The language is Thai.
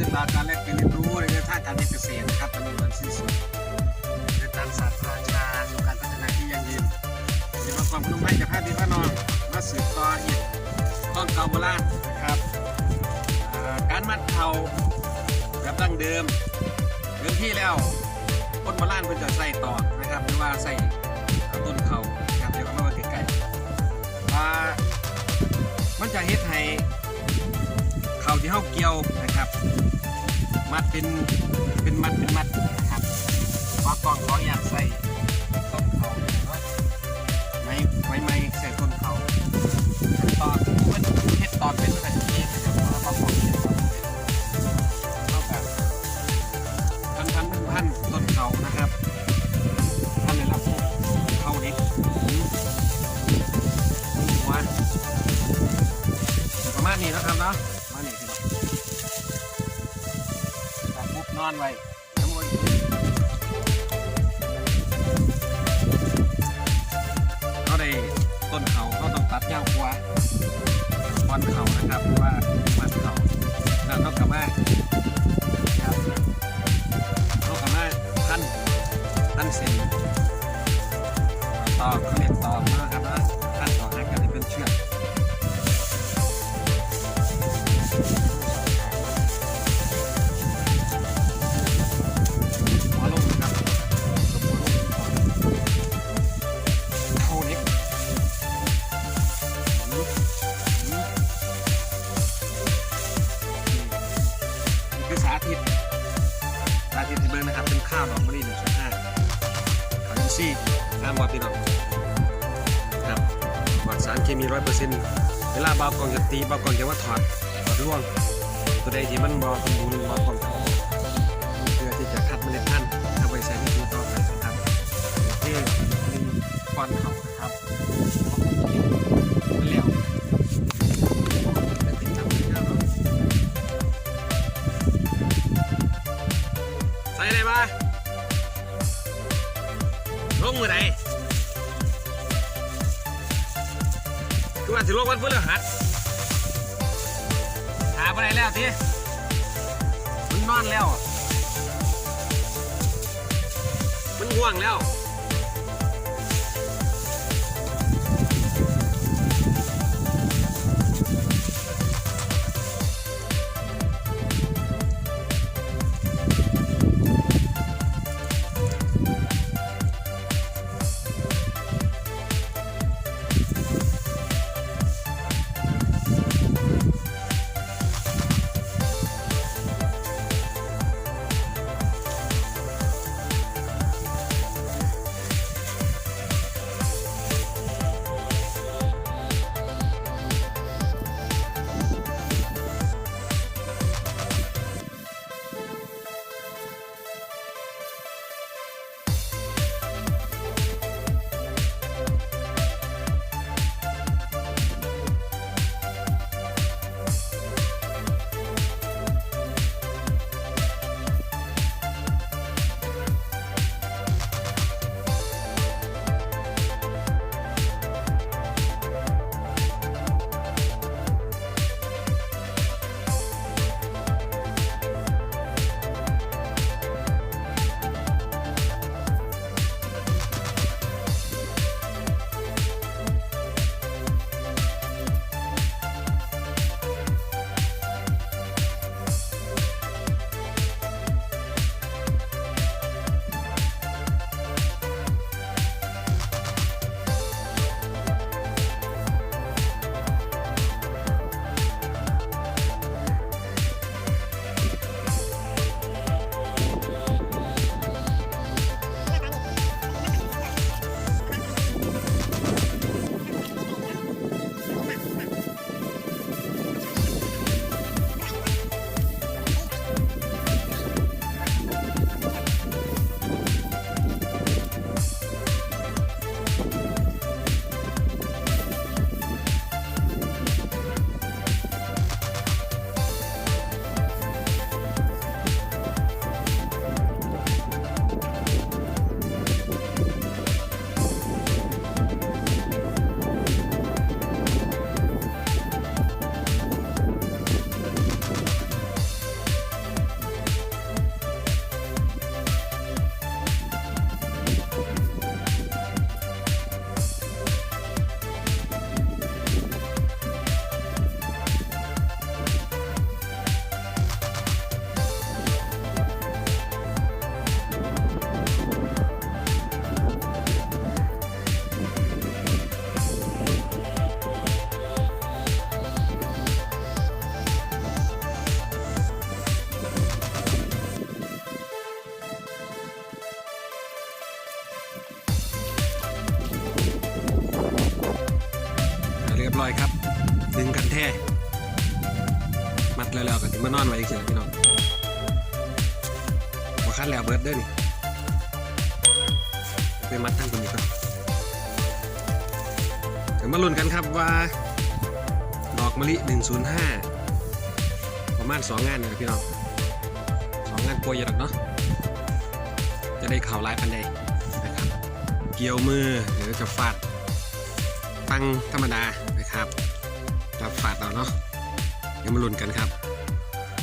พื้นบ้านการแลกเปลี่ยนเรียนรู้ในเรื่องทางการเกษตรนะครับตำบลสิ้นสุดเดินตามศาสตราจารย์สู่การพัฒนาที่ยังยืนสิบประความรู้ให้จากภาพที่พระนอนมาสืบต่ออีกต้อเก่าโบราณนะครับการมัดเข่าแบบดั้งเดิมเรื่งที่แล้วต้นโบราณเพิ่จะใส่ต่อนะครับหรือว่าใส่ต้นเขาครับเดี๋ยวเรามาติดกันว่ามันจะเฮ็ดให้เขาที่เฮาเกี่ยว มัดเป็นเป็นมัดเป็นมัดนะครับวากองขออยากใส่ นอนไว้ทั้งหมดเขาได้ต้นเขาก็ต้องตัดยาวกว่าบอนเขานะครับว่ามันเขา ย์น้ำบอติดอกครับปลอดสารเคมีร้อยเปอร์เซ็นต์เวลาเบากล่องจะตีเบากล่องจะว่าถอดถอดร่วง ตัวใดที่มันบอสมบูรณ์บอกล่องเพื่อที่จะคัดเมล็ดพันธุ์เอาไปใช้ในที่ต่อไปนะครับที่มีฟอนเขานะครับมันเหลวเป็นติดจับที่หน้าเราใส่อะไรมาลงมือไหน คือว่าสิลงวันพฤหัสหาไปไหนแล้วทีมันนอนแล้ว มันห่วงแล้ว ร้อยครับดึงกันแท้มัดแล้วๆกันมานอนไว้เสียพี่น้องมาคัดแล้วเบิร์ดเด้อนี่ไปมัดทั้งคนนี้ก่อนเดี๋ยวมาลุ้นกันครับว่า ดอกมะลิ 105 ประมาณ 2 งานนี่แหละพี่น้องสองงานป่วยอยาดอกเนาะจะได้ข่าวร้ายปันใดนะครับ เกี่ยวมือหรือจะฟาด ตั้งธรรมดา นะครับรับฟาดเอาเนาะเดี๋ยวมาลุ้นกันครับ